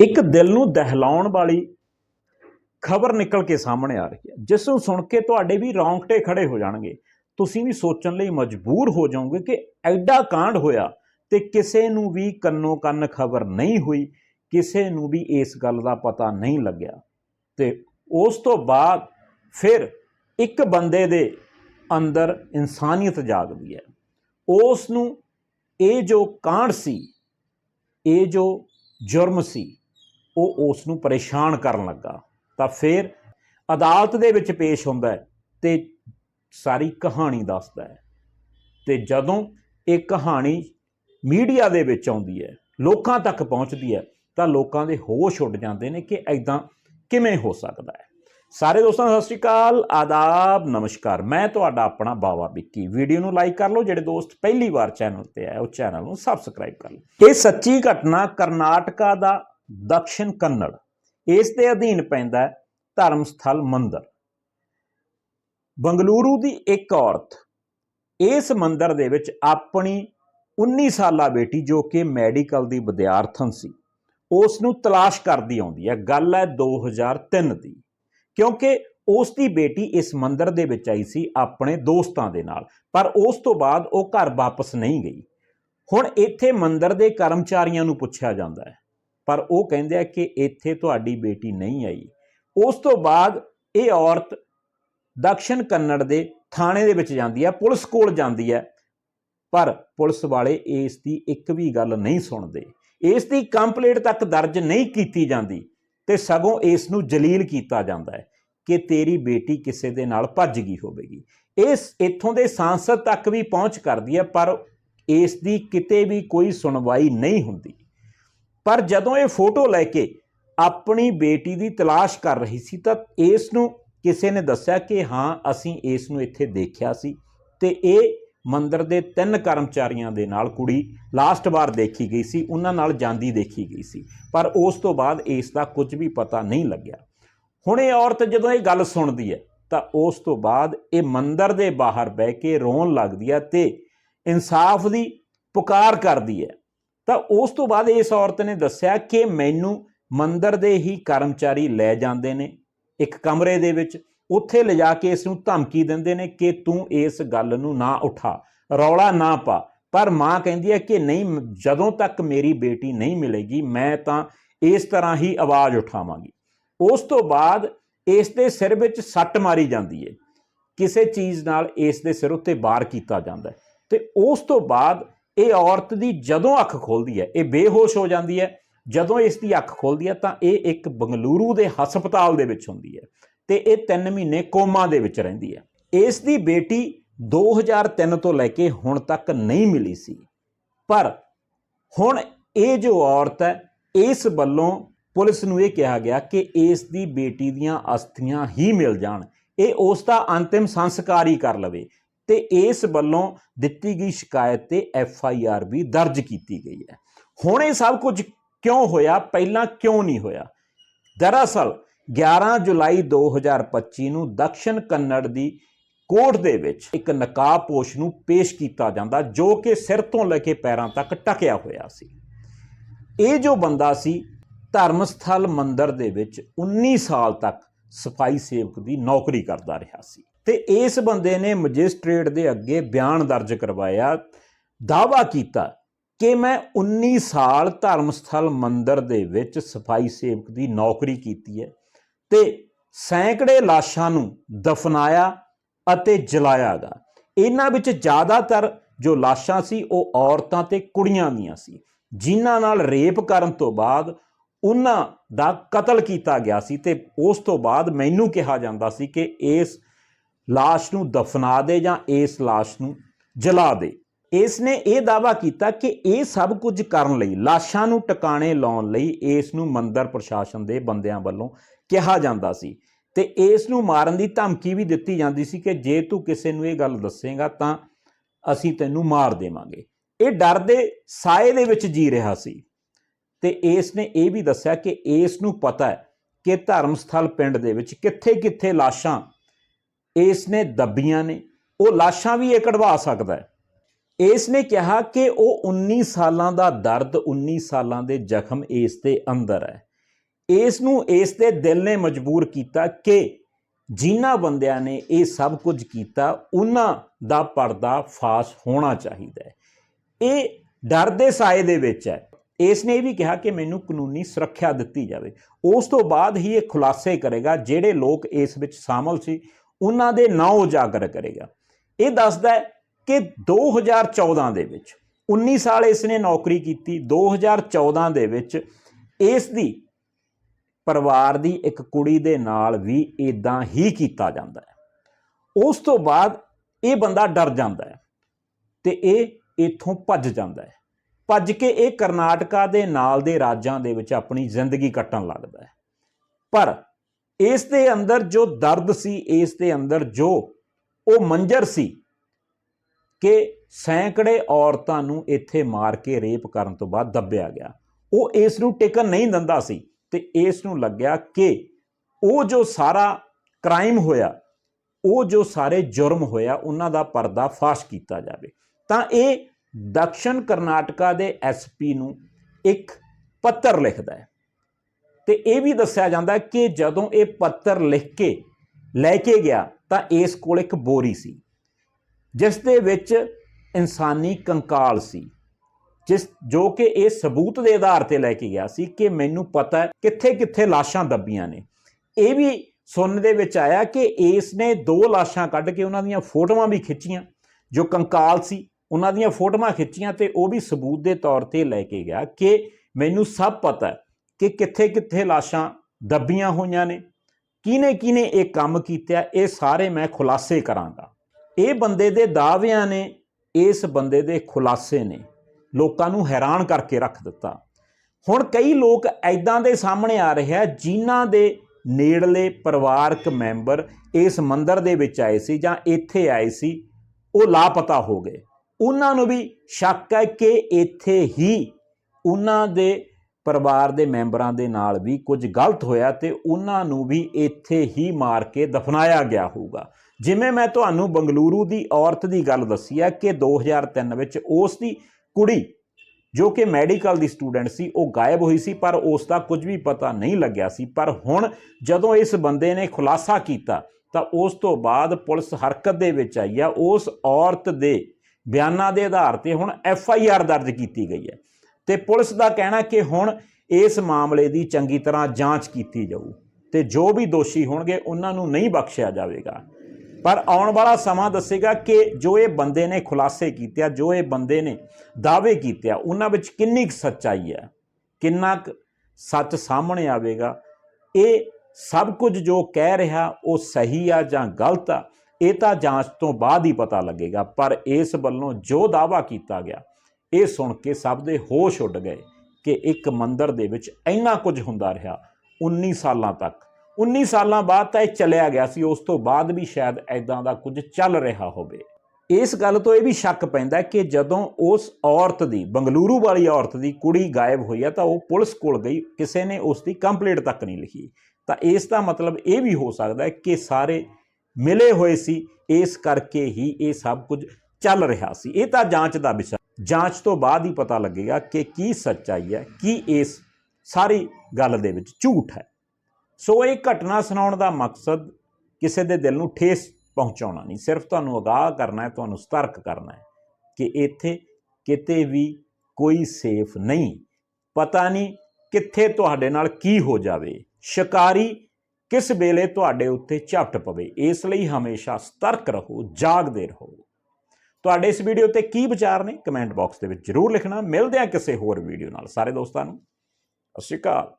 ਇੱਕ ਦਿਲ ਨੂੰ ਦਹਿਲਾਉਣ ਵਾਲੀ ਖਬਰ ਨਿਕਲ ਕੇ ਸਾਹਮਣੇ ਆ ਰਹੀ ਹੈ। ਜਿਸ ਨੂੰ ਸੁਣ ਕੇ ਤੁਹਾਡੇ ਵੀ ਰੌਂਗਟੇ ਖੜੇ ਹੋ ਜਾਣਗੇ। ਤੁਸੀਂ ਵੀ ਸੋਚਣ ਲਈ ਮਜਬੂਰ ਹੋ ਜਾਓਗੇ ਕਿ ਐਡਾ ਕਾਂਡ ਹੋਇਆ ਤੇ ਕਿਸੇ ਨੂੰ ਵੀ ਕੰਨੋ ਕੰਨ ਖਬਰ ਨਹੀਂ ਹੋਈ, ਕਿਸੇ ਨੂੰ ਵੀ ਇਸ ਗੱਲ ਦਾ ਪਤਾ ਨਹੀਂ ਲੱਗਿਆ। ਤੇ ਉਸ ਤੋਂ ਬਾਅਦ ਫਿਰ ਇੱਕ ਬੰਦੇ ਦੇ ਅੰਦਰ ਇਨਸਾਨੀਅਤ ਜਾਗਦੀ ਹੈ। ਉਸ ਨੂੰ ਇਹ ਜੋ ਕਾਂਡ ਸੀ, ਇਹ ਜੋ ਜੁਰਮ ਸੀ ਉਹ ਉਸ ਨੂੰ ਪਰੇਸ਼ਾਨ ਕਰਨ ਲੱਗਾ। ਤਾਂ ਫਿਰ ਅਦਾਲਤ ਦੇ ਵਿੱਚ ਪੇਸ਼ ਹੁੰਦਾ ਹੈ ਤੇ ਸਾਰੀ ਕਹਾਣੀ ਦੱਸਦਾ ਹੈ। ਤੇ ਜਦੋਂ ਇਹ ਕਹਾਣੀ ਮੀਡੀਆ ਦੇ ਵਿੱਚ ਆਉਂਦੀ ਹੈ, ਲੋਕਾਂ ਤੱਕ ਪਹੁੰਚਦੀ ਹੈ, ਤਾਂ ਲੋਕਾਂ ਦੇ ਹੋਸ਼ ਉੱਡ ਜਾਂਦੇ ਨੇ ਕਿ ਐਦਾਂ ਕਿਵੇਂ ਹੋ ਸਕਦਾ ਹੈ। ਸਾਰੇ ਦੋਸਤਾਂ, ਸਤਿ ਸ਼੍ਰੀ ਅਕਾਲ, ਆਦਾਬ, ਨਮਸਕਾਰ। ਮੈਂ ਤੁਹਾਡਾ ਆਪਣਾ ਬਾਵਾ ਵਿੱਕੀ। ਵੀਡੀਓ ਨੂੰ ਲਾਈਕ ਕਰ ਲਓ, ਜਿਹੜੇ ਦੋਸਤ ਪਹਿਲੀ ਵਾਰ ਚੈਨਲ ਤੇ ਆਏ, ਉਹ ਚੈਨਲ ਨੂੰ ਸਬਸਕ੍ਰਾਈਬ ਕਰ ਲਓ। ਇਹ ਸੱਚੀ ਘਟਨਾ ਕਰਨਾਟਕਾ ਦਾ ਦਕਸ਼ਿਣ ਕੰਨੜ। ਇਸ ਦੇ ਅਧੀਨ ਪੈਂਦਾ ਧਰਮ ਸਥਲ ਮੰਦਰ। ਬੰਗਲੂਰੂ ਦੀ ਇੱਕ ਔਰਤ ਇਸ ਮੰਦਰ ਦੇ ਵਿੱਚ ਆਪਣੀ 19 ਸਾਲਾ ਬੇਟੀ ਜੋ ਕਿ ਮੈਡੀਕਲ ਦੀ ਵਿਦਿਆਰਥਣ ਸੀ ਉਸ ਨੂੰ ਤਲਾਸ਼ ਕਰਦੀ ਆਉਂਦੀ ਹੈ। ਗੱਲ ਹੈ 2003 ਦੀ, ਕਿਉਂਕਿ ਉਸ ਦੀ ਬੇਟੀ ਇਸ ਮੰਦਰ ਦੇ ਵਿੱਚ ਆਈ ਸੀ ਆਪਣੇ ਦੋਸਤਾਂ ਦੇ ਨਾਲ, ਪਰ ਉਸ ਤੋਂ ਬਾਅਦ ਉਹ ਘਰ ਵਾਪਸ ਨਹੀਂ ਗਈ। ਹੁਣ ਇੱਥੇ ਮੰਦਰ ਦੇ ਕਰਮਚਾਰੀਆਂ ਨੂੰ ਪੁੱਛਿਆ ਜਾਂਦਾ ਹੈ ਪਰ ਉਹ ਕਹਿੰਦੇ ਆ ਕਿ ਇੱਥੇ ਤੁਹਾਡੀ ਬੇਟੀ ਨਹੀਂ ਆਈ। ਉਸ ਤੋਂ ਬਾਅਦ ਇਹ ਔਰਤ ਦਕਸ਼ਿਣ ਕੰਨੜ ਦੇ ਥਾਣੇ ਦੇ ਵਿੱਚ ਜਾਂਦੀ ਹੈ ਪੁਲਿਸ ਕੋਲ ਜਾਂਦੀ ਹੈ ਪਰ ਪੁਲਿਸ ਵਾਲੇ ਇਸ ਦੀ ਇੱਕ ਵੀ ਗੱਲ ਨਹੀਂ ਸੁਣਦੇ। ਇਸ ਦੀ ਕੰਪਲੇਂਟ ਤੱਕ ਦਰਜ ਨਹੀਂ ਕੀਤੀ ਜਾਂਦੀ ਤੇ ਸਗੋਂ ਇਸ ਨੂੰ ਜਲੀਲ ਕੀਤਾ ਜਾਂਦਾ ਹੈ ਕਿ ਤੇਰੀ ਬੇਟੀ ਕਿਸੇ ਦੇ ਨਾਲ ਭੱਜ ਗਈ ਹੋਵੇਗੀ। ਇਸ ਇੱਥੋਂ ਦੇ ਸਾਂਸਦ ਤੱਕ ਵੀ ਪਹੁੰਚ ਕਰਦੀ ਹੈ ਪਰ ਇਸ ਦੀ ਕਿਤੇ ਵੀ ਕੋਈ ਸੁਣਵਾਈ ਨਹੀਂ ਹੁੰਦੀ। ਪਰ ਜਦੋਂ ਇਹ ਫੋਟੋ ਲੈ ਕੇ ਆਪਣੀ ਬੇਟੀ ਦੀ ਤਲਾਸ਼ ਕਰ ਰਹੀ ਸੀ ਤਾਂ ਇਸ ਨੂੰ ਕਿਸੇ ਨੇ ਦੱਸਿਆ ਕਿ ਹਾਂ, ਅਸੀਂ ਇਸ ਨੂੰ ਇੱਥੇ ਦੇਖਿਆ ਸੀ ਤੇ ਇਹ ਮੰਦਰ ਦੇ ਤਿੰਨ ਕਰਮਚਾਰੀਆਂ ਦੇ ਨਾਲ ਕੁੜੀ ਲਾਸਟ ਵਾਰ ਦੇਖੀ ਗਈ ਸੀ, ਉਹਨਾਂ ਨਾਲ ਜਾਂਦੀ ਦੇਖੀ ਗਈ ਸੀ, ਪਰ ਉਸ ਤੋਂ ਬਾਅਦ ਇਸ ਦਾ ਕੁਝ ਵੀ ਪਤਾ ਨਹੀਂ ਲੱਗਿਆ। ਹੁਣ ਇਹ ਔਰਤ ਜਦੋਂ ਇਹ ਗੱਲ ਸੁਣਦੀ ਹੈ ਤਾਂ ਉਸ ਤੋਂ ਬਾਅਦ ਇਹ ਮੰਦਰ ਦੇ ਬਾਹਰ ਬਹਿ ਕੇ ਰੋਣ ਲੱਗਦੀ ਹੈ ਤੇ ਇਨਸਾਫ ਦੀ ਪੁਕਾਰ ਕਰਦੀ ਹੈ। ਤਾਂ ਉਸ ਤੋਂ ਬਾਅਦ ਇਸ ਔਰਤ ਨੇ ਦੱਸਿਆ ਕਿ ਮੈਨੂੰ ਮੰਦਰ ਦੇ ਹੀ ਕਰਮਚਾਰੀ ਲੈ ਜਾਂਦੇ ਨੇ, ਇੱਕ ਕਮਰੇ ਦੇ ਵਿੱਚ। ਉੱਥੇ ਲਿਜਾ ਕੇ ਇਸ ਨੂੰ ਧਮਕੀ ਦਿੰਦੇ ਨੇ ਕਿ ਤੂੰ ਇਸ ਗੱਲ ਨੂੰ ਨਾ ਉਠਾ, ਰੌਲਾ ਨਾ ਪਾ। ਪਰ ਮਾਂ ਕਹਿੰਦੀ ਹੈ ਕਿ ਨਹੀਂ, ਜਦੋਂ ਤੱਕ ਮੇਰੀ ਬੇਟੀ ਨਹੀਂ ਮਿਲੇਗੀ, ਮੈਂ ਤਾਂ ਇਸ ਤਰ੍ਹਾਂ ਹੀ ਆਵਾਜ਼ ਉਠਾਵਾਂਗੀ। ਉਸ ਤੋਂ ਬਾਅਦ ਇਸ ਦੇ ਸਿਰ ਵਿੱਚ ਸੱਟ ਮਾਰੀ ਜਾਂਦੀ ਹੈ। ਕਿਸੇ ਚੀਜ਼ ਨਾਲ ਇਸ ਦੇ ਸਿਰ ਉੱਤੇ ਵਾਰ ਕੀਤਾ ਜਾਂਦਾ ਹੈ। ਤੇ ਉਸ ਤੋਂ ਬਾਅਦ ਇਹ ਔਰਤ ਦੀ ਜਦੋਂ ਅੱਖ ਖੁੱਲਦੀ ਹੈ, ਇਹ ਬੇਹੋਸ਼ ਹੋ ਜਾਂਦੀ ਹੈ, ਜਦੋਂ ਇਸ ਦੀ ਅੱਖ ਖੁੱਲਦੀ ਹੈ, ਤਾਂ ਇਹ ਇੱਕ ਬੰਗਲੁਰੂ ਦੇ ਹਸਪਤਾਲ ਦੇ ਵਿੱਚ ਹੁੰਦੀ ਹੈ ਤੇ ਇਹ 3 ਮਹੀਨੇ ਕੋਮਾ ਦੇ ਵਿੱਚ ਰਹਿੰਦੀ ਹੈ। ਇਸ ਦੀ ਬੇਟੀ 2003 ਤੋਂ ਲੈ ਕੇ ਹੁਣ ਤੱਕ ਨਹੀਂ ਮਿਲੀ ਸੀ। ਪਰ ਹੁਣ ਇਹ ਜੋ ਔਰਤ ਹੈ, ਇਸ ਵੱਲੋਂ ਪੁਲਿਸ ਨੂੰ ਇਹ ਕਿਹਾ ਗਿਆ ਕਿ ਇਸ ਦੀ ਬੇਟੀ ਦੀਆਂ ਅਸਥੀਆਂ ਹੀ ਮਿਲ ਜਾਣ। ਇਹ ਉਸ ਦਾ ਅੰਤਿਮ ਸੰਸਕਾਰ ਹੀ ਕਰ ਲਵੇ। ਤੇ ਇਸ ਵੱਲੋਂ ਦਿੱਤੀ ਗਈ ਸ਼ਿਕਾਇਤ ਤੇ ਐਫ ਆਈ ਆਰ ਵੀ ਦਰਜ ਕੀਤੀ ਗਈ ਹੈ। ਹੁਣ ਇਹ ਸਭ ਕੁਝ ਕਿਉਂ ਹੋਇਆ? ਪਹਿਲਾਂ ਕਿਉਂ ਨਹੀਂ ਹੋਇਆ? ਦਰਅਸਲ 11 ਜੁਲਾਈ 2025 ਨੂੰ ਦਕਸ਼ਿਣ ਕੰਨੜ ਦੀ ਕੋਰਟ ਦੇ ਵਿੱਚ ਇੱਕ ਨਕਾਬਪੋਸ਼ ਨੂੰ ਪੇਸ਼ ਕੀਤਾ ਜਾਂਦਾ, ਜੋ ਕਿ ਸਿਰ ਤੋਂ ਲੈ ਕੇ ਪੈਰਾਂ ਤੱਕ ਟਕਿਆ ਹੋਇਆ ਸੀ। ਇਹ ਜੋ ਬੰਦਾ ਸੀ ਧਰਮ ਸਥਲ ਮੰਦਰ ਦੇ ਵਿੱਚ 19 ਸਾਲ ਤੱਕ ਸਫ਼ਾਈ ਸੇਵਕ ਦੀ ਨੌਕਰੀ ਕਰਦਾ ਰਿਹਾ ਸੀ। ਤੇ ਇਸ ਬੰਦੇ ਨੇ ਮੈਜਿਸਟ੍ਰੇਟ ਦੇ ਅੱਗੇ ਬਿਆਨ ਦਰਜ ਕਰਵਾਇਆ ਦਾਵਾ ਕੀਤਾ ਕਿ ਮੈਂ 19 ਸਾਲ ਧਰਮਸਥਲ ਮੰਦਰ ਦੇ ਵਿੱਚ ਸਫ਼ਾਈ ਸੇਵਕ ਦੀ ਨੌਕਰੀ ਕੀਤੀ ਹੈ ਤੇ ਸੈਂਕੜੇ ਲਾਸ਼ਾਂ ਨੂੰ ਦਫਨਾਇਆ ਅਤੇ ਜਲਾਇਆਗਾ ਇਹਨਾਂ ਵਿੱਚ ਜ਼ਿਆਦਾਤਰ ਜੋ ਲਾਸ਼ਾਂ ਸੀ, ਉਹ ਔਰਤਾਂ ਤੇ ਕੁੜੀਆਂ ਦੀਆਂ ਸੀ, ਜਿਨ੍ਹਾਂ ਨਾਲ ਰੇਪ ਕਰਨ ਤੋਂ ਬਾਅਦ ਉਹਨਾਂ ਦਾ ਕਤਲ ਕੀਤਾ ਗਿਆ ਸੀ ਤੇ ਉਸ ਤੋਂ ਬਾਅਦ ਮੈਨੂੰ ਕਿਹਾ ਜਾਂਦਾ ਸੀ ਕਿ ਇਸ ਲਾਸ਼ ਨੂੰ ਦਫਨਾ ਦੇ ਜਾਂ ਇਸ ਲਾਸ਼ ਨੂੰ ਜਲਾ ਦੇ। ਇਸ ਨੇ ਇਹ ਦਾਵਾ ਕੀਤਾ ਕਿ ਇਹ ਸਭ ਕੁਝ ਕਰਨ ਲਈ, ਲਾਸ਼ਾਂ ਨੂੰ ਟਿਕਾਣੇ ਲਾਉਣ ਲਈ ਇਸ ਨੂੰ ਮੰਦਰ ਪ੍ਰਸ਼ਾਸਨ ਦੇ ਬੰਦਿਆਂ ਵੱਲੋਂ ਕਿਹਾ ਜਾਂਦਾ ਸੀ। ਤੇ ਇਸ ਨੂੰ ਮਾਰਨ ਦੀ ਧਮਕੀ ਵੀ ਦਿੱਤੀ ਜਾਂਦੀ ਸੀ ਕਿ ਜੇ ਤੂੰ ਕਿਸੇ ਨੂੰ ਇਹ ਗੱਲ ਦੱਸੇਗਾ ਤਾਂ ਅਸੀਂ ਤੈਨੂੰ ਮਾਰ ਦੇਵਾਂਗੇ। ਇਹ ਡਰ ਦੇ ਸਾਏ ਦੇ ਵਿੱਚ ਜੀ ਰਿਹਾ ਸੀ। ਤੇ ਇਸ ਨੇ ਇਹ ਵੀ ਦੱਸਿਆ ਕਿ ਇਸ ਨੂੰ ਪਤਾ ਹੈ ਕਿ ਧਰਮ ਸਥਲ ਪਿੰਡ ਦੇ ਵਿੱਚ ਕਿੱਥੇ-ਕਿੱਥੇ ਲਾਸ਼ਾਂ ਇਸ ਨੇ ਦੱਬੀਆਂ ਨੇ, ਉਹ ਲਾਸ਼ਾਂ ਵੀ ਇਹ ਕਢਵਾ ਸਕਦਾ ਹੈ। ਇਸ ਨੇ ਕਿਹਾ ਕਿ ਉਹ 19 ਸਾਲਾਂ ਦਾ ਦਰਦ 19 ਸਾਲਾਂ ਦੇ ਜ਼ਖਮ ਇਸ ਦੇ ਅੰਦਰ ਹੈ। ਇਸ ਨੂੰ ਇਸ ਦੇ ਦਿਲ ਨੇ ਮਜਬੂਰ ਕੀਤਾ ਕਿ ਜਿਨ੍ਹਾਂ ਬੰਦਿਆਂ ਨੇ ਇਹ ਸਭ ਕੁਝ ਕੀਤਾ, ਉਹਨਾਂ ਦਾ ਪਰਦਾ ਫਾਸ਼ ਹੋਣਾ ਚਾਹੀਦਾ ਹੈ। ਇਹ ਡਰ ਦੇ ਸਾਏ ਦੇ ਵਿੱਚ ਹੈ। ਇਸ ਨੇ ਇਹ ਵੀ ਕਿਹਾ ਕਿ ਮੈਨੂੰ ਕਾਨੂੰਨੀ ਸੁਰੱਖਿਆ ਦਿੱਤੀ ਜਾਵੇ। ਉਸ ਤੋਂ ਬਾਅਦ ਹੀ ਇਹ ਖੁਲਾਸੇ ਕਰੇਗਾ ਜਿਹੜੇ ਲੋਕ ਇਸ ਵਿੱਚ ਸ਼ਾਮਲ ਸੀ। ਉਹਨਾਂ ਦੇ ਨਾਂ ਉਜਾਗਰ ਕਰੇਗਾ। ਇਹ ਦੱਸਦਾ ਹੈ ਕਿ 2014 ਦੇ ਵਿੱਚ 19 ਸਾਲ ਇਸ ਨੇ ਨੌਕਰੀ ਕੀਤੀ 2014 ਦੇ ਵਿੱਚ ਇਸ ਦੀ ਪਰਿਵਾਰ ਦੀ ਇੱਕ ਕੁੜੀ ਦੇ ਨਾਲ ਵੀ ਇਦਾਂ ਹੀ ਕੀਤਾ ਜਾਂਦਾ ਹੈ। ਉਸ ਤੋਂ ਬਾਅਦ ਇਹ ਬੰਦਾ ਡਰ ਜਾਂਦਾ ਹੈ ਤੇ ਇਹ ਇੱਥੋਂ ਭੱਜ ਜਾਂਦਾ ਹੈ। ਭੱਜ ਕੇ ਇਹ ਕਰਨਾਟਕਾ ਦੇ ਨਾਲ ਦੇ ਰਾਜਾਂ ਦੇ ਵਿੱਚ ਆਪਣੀ ਜ਼ਿੰਦਗੀ ਕੱਟਣ ਲੱਗਦਾ ਹੈ। ਪਰ ਇਸ ਦੇ ਅੰਦਰ ਜੋ ਦਰਦ ਸੀ, ਇਸ ਦੇ ਅੰਦਰ ਜੋ ਉਹ ਮੰਜ਼ਰ ਸੀ ਕਿ ਸੈਂਕੜੇ ਔਰਤਾਂ ਨੂੰ ਇੱਥੇ ਮਾਰ ਕੇ ਰੇਪ ਕਰਨ ਤੋਂ ਬਾਅਦ ਦੱਬਿਆ ਗਿਆ। ਉਹ ਇਸ ਨੂੰ ਟਿਕਣ ਨਹੀਂ ਦਿੰਦਾ ਸੀ ਤੇ ਇਸ ਨੂੰ ਲੱਗਿਆ ਕਿ ਉਹ ਜੋ ਸਾਰਾ ਕ੍ਰਾਈਮ ਹੋਇਆ, ਉਹ ਜੋ ਸਾਰੇ ਜੁਰਮ ਹੋਇਆ, ਉਹਨਾਂ ਦਾ ਪਰਦਾ ਫਾਸ਼ ਕੀਤਾ ਜਾਵੇ। ਤਾਂ ਇਹ ਦਕਸ਼ਨ ਕਰਨਾਟਕਾ ਦੇ ਐਸਪੀ ਨੂੰ ਇੱਕ ਪੱਤਰ ਲਿਖਦਾ ਹੈ। ਤੇ ਇਹ ਵੀ ਦੱਸਿਆ ਜਾਂਦਾ ਕਿ ਜਦੋਂ ਇਹ ਪੱਤਰ ਲਿਖ ਕੇ ਲੈ ਕੇ ਗਿਆ ਤਾਂ ਇਸ ਕੋਲ ਇੱਕ ਬੋਰੀ ਸੀ, ਜਿਸ ਦੇ ਵਿੱਚ ਇਨਸਾਨੀ ਕੰਕਾਲ ਸੀ, ਜਿਸ ਜੋ ਕਿ ਇਹ ਸਬੂਤ ਦੇ ਆਧਾਰ ਤੇ ਲੈ ਕੇ ਗਿਆ ਸੀ ਕਿ ਮੈਨੂੰ ਪਤਾ ਹੈ ਕਿੱਥੇ ਕਿੱਥੇ ਲਾਸ਼ਾਂ ਦੱਬੀਆਂ ਨੇ। ਇਹ ਵੀ ਸੁਣਨ ਦੇ ਵਿੱਚ ਆਇਆ ਕਿ ਇਸ ਨੇ ਦੋ ਲਾਸ਼ਾਂ ਕੱਢ ਕੇ ਉਹਨਾਂ ਦੀਆਂ ਫੋਟੋਆਂ ਵੀ ਖਿੱਚੀਆਂ, ਜੋ ਕੰਕਾਲ ਸੀ, ਉਹਨਾਂ ਦੀਆਂ ਫੋਟੋਆਂ ਖਿੱਚੀਆਂ ਤੇ ਉਹ ਵੀ ਸਬੂਤ ਦੇ ਤੌਰ ਤੇ ਲੈ ਕੇ ਗਿਆ ਕਿ ਮੈਨੂੰ ਸਭ ਪਤਾ ਹੈ ਕਿ ਕਿੱਥੇ ਕਿੱਥੇ ਲਾਸ਼ਾਂ ਦੱਬੀਆਂ ਹੋਈਆਂ ਨੇ ਕਿਨੇ ਕਿਨੇ ਇਹ ਕੰਮ ਕੀਤਾ ਇਹ ਸਾਰੇ ਮੈਂ ਖੁਲਾਸੇ ਕਰਾਂਗਾ। ਇਹ ਬੰਦੇ ਦੇ ਦਾਅਵਿਆਂ ਨੇ, ਇਸ ਬੰਦੇ ਦੇ ਖੁਲਾਸੇ ਨੇ ਲੋਕਾਂ ਨੂੰ ਹੈਰਾਨ ਕਰਕੇ ਰੱਖ ਦਿੱਤਾ। ਹੁਣ ਕਈ ਲੋਕ ਐਦਾਂ ਦੇ ਸਾਹਮਣੇ ਆ ਰਹੇ ਆ, ਜਿਨ੍ਹਾਂ ਦੇ ਨੇੜਲੇ ਪਰਿਵਾਰਕ ਮੈਂਬਰ ਇਸ ਮੰਦਰ ਦੇ ਵਿੱਚ ਆਏ ਸੀ ਜਾਂ ਇੱਥੇ ਆਏ ਸੀ, ਉਹ ਲਾਪਤਾ ਹੋ ਗਏ। ਉਹਨਾਂ ਨੂੰ ਵੀ ਸ਼ੱਕ ਹੈ ਕਿ ਇੱਥੇ ਹੀ ਉਹਨਾਂ ਦੇ ਪਰਿਵਾਰ ਦੇ ਮੈਂਬਰਾਂ ਦੇ ਨਾਲ ਵੀ ਕੁਝ ਗਲਤ ਹੋਇਆ ਤੇ ਉਹਨਾਂ ਨੂੰ ਵੀ ਇੱਥੇ ਹੀ ਮਾਰ ਕੇ ਦਫਨਾਇਆ ਗਿਆ ਹੋਊਗਾ। ਜਿਵੇਂ ਮੈਂ ਤੁਹਾਨੂੰ ਬੰਗਲੂਰੂ ਦੀ ਔਰਤ ਦੀ ਗੱਲ ਦੱਸੀ ਹੈ ਕਿ 2003 ਵਿੱਚ ਉਸ ਦੀ ਕੁੜੀ, ਜੋ ਕਿ ਮੈਡੀਕਲ ਦੀ ਸਟੂਡੈਂਟ ਸੀ, ਉਹ ਗਾਇਬ ਹੋਈ ਸੀ, ਪਰ ਉਸ ਦਾ ਕੁਝ ਵੀ ਪਤਾ ਨਹੀਂ ਲੱਗਿਆ ਸੀ। ਪਰ ਹੁਣ ਜਦੋਂ ਇਸ ਬੰਦੇ ਨੇ ਖੁਲਾਸਾ ਕੀਤਾ, ਤਾਂ ਉਸ ਤੋਂ ਬਾਅਦ ਪੁਲਿਸ ਹਰਕਤ ਦੇ ਵਿੱਚ ਆਈ ਆ ਉਸ ਔਰਤ ਦੇ ਬਿਆਨਾਂ ਦੇ ਆਧਾਰ ਤੇ ਹੁਣ ਐਫ ਆਈ ਆਰ ਦਰਜ ਕੀਤੀ ਗਈ ਹੈ। ਤੇ ਪੁਲਿਸ ਦਾ ਕਹਿਣਾ ਕਿ ਹੁਣ ਇਸ ਮਾਮਲੇ ਦੀ ਚੰਗੀ ਤਰ੍ਹਾਂ ਜਾਂਚ ਕੀਤੀ ਜਾਊ ਤੇ ਜੋ ਵੀ ਦੋਸ਼ੀ ਹੋਣਗੇ ਉਹਨਾਂ ਨੂੰ ਨਹੀਂ ਬਖਸ਼ਿਆ ਜਾਵੇਗਾ। ਪਰ ਆਉਣ ਵਾਲਾ ਸਮਾਂ ਦੱਸੇਗਾ ਕਿ ਜੋ ਇਹ ਬੰਦੇ ਨੇ ਖੁਲਾਸੇ ਕੀਤੇ ਆ, ਜੋ ਇਹ ਬੰਦੇ ਨੇ ਦਾਅਵੇ ਕੀਤੇ ਆ, ਉਹਨਾਂ ਵਿੱਚ ਕਿੰਨੀ ਕੁ ਸੱਚਾਈ ਹੈ, ਕਿੰਨਾ ਕੁ ਸੱਚ ਸਾਹਮਣੇ ਆਵੇਗਾ, ਇਹ ਸਭ ਕੁਝ ਜੋ ਕਹਿ ਰਿਹਾ ਉਹ ਸਹੀ ਆ ਜਾਂ ਗਲਤ ਆ, ਇਹ ਤਾਂ ਜਾਂਚ ਤੋਂ ਬਾਅਦ ਹੀ ਪਤਾ ਲੱਗੇਗਾ, ਪਰ ਇਸ ਵੱਲੋਂ ਜੋ ਦਾਅਵਾ ਕੀਤਾ ਗਿਆ ਇਹ ਸੁਣ ਕੇ ਸਭ ਦੇ ਹੋਸ਼ ਉੱਡ ਗਏ ਕਿ ਇੱਕ ਮੰਦਰ ਦੇ ਵਿੱਚ ਇੰਨਾ ਕੁਝ ਹੁੰਦਾ ਰਿਹਾ 19 ਸਾਲਾਂ ਤੱਕ। 19 ਸਾਲਾਂ ਬਾਅਦ ਤਾਂ ਇਹ ਚਲਿਆ ਗਿਆ ਸੀ, ਉਸ ਤੋਂ ਬਾਅਦ ਵੀ ਸ਼ਾਇਦ ਐਦਾਂ ਦਾ ਕੁਝ ਚੱਲ ਰਿਹਾ ਹੋਵੇ। ਇਸ ਗੱਲ ਤੋਂ ਇਹ ਵੀ ਸ਼ੱਕ ਪੈਂਦਾ ਕਿ ਜਦੋਂ ਉਸ ਔਰਤ ਦੀ, ਬੰਗਲੂਰੂ ਵਾਲੀ ਔਰਤ ਦੀ ਕੁੜੀ ਗਾਇਬ ਹੋਈ ਹੈ ਤਾਂ ਉਹ ਪੁਲਿਸ ਕੋਲ ਗਈ, ਕਿਸੇ ਨੇ ਉਸ ਦੀ ਕੰਪਲੇਂਟ ਤੱਕ ਨਹੀਂ ਲਿਖੀ। ਤਾਂ ਇਸ ਦਾ ਮਤਲਬ ਇਹ ਵੀ ਹੋ ਸਕਦਾ ਹੈ ਕਿ ਸਾਰੇ ਮਿਲੇ ਹੋਏ ਸੀ, ਇਸ ਕਰਕੇ ਹੀ ਇਹ ਸਭ ਕੁਝ ਚੱਲ ਰਿਹਾ ਸੀ। ਇਹ ਤਾਂ ਜਾਂਚ ਦਾ ਵਿਸ਼ਾ ਜਾਂਚ ਤੋਂ ਬਾਅਦ ਹੀ ਪਤਾ ਲੱਗੇਗਾ ਕਿ ਕੀ ਸੱਚਾਈ ਹੈ, ਕੀ ਇਸ ਸਾਰੀ ਗੱਲ ਦੇ ਵਿੱਚ ਝੂਠ ਹੈ। ਸੋ ਇਹ ਘਟਨਾ ਸੁਣਾਉਣ ਦਾ ਮਕਸਦ ਕਿਸੇ ਦੇ ਦਿਲ ਨੂੰ ਠੇਸ ਪਹੁੰਚਾਉਣਾ ਨਹੀਂ, ਸਿਰਫ ਤੁਹਾਨੂੰ ਅਗਾਹ ਕਰਨਾ ਹੈ, ਤੁਹਾਨੂੰ ਸਤਰਕ ਕਰਨਾ ਹੈ ਕਿ ਇੱਥੇ ਕਿਤੇ ਵੀ ਕੋਈ ਸੇਫ ਨਹੀਂ। ਪਤਾ ਨਹੀਂ ਕਿੱਥੇ ਤੁਹਾਡੇ ਨਾਲ ਕੀ ਹੋ ਜਾਵੇ। ਸ਼ਿਕਾਰੀ ਕਿਸ ਵੇਲੇ ਤੁਹਾਡੇ ਉੱਤੇ ਝਪਟ ਪਵੇ, ਇਸ ਲਈ ਹਮੇਸ਼ਾ ਸਤਰਕ ਰਹੋ, ਜਾਗਦੇ ਰਹੋ। ਤੁਹਾਡੇ ਇਸ ਵੀਡੀਓ ਤੇ ਕੀ ਵਿਚਾਰ ਨੇ ਕਮੈਂਟ ਬਾਕਸ ਦੇ ਵਿੱਚ ਜਰੂਰ ਲਿਖਣਾ। ਮਿਲਦੇ ਹਾਂ ਕਿਸੇ ਹੋਰ ਵੀਡੀਓ ਨਾਲ। ਸਾਰੇ ਦੋਸਤਾਂ ਨੂੰ, ਸਤਿ ਸ਼੍ਰੀ ਅਕਾਲ।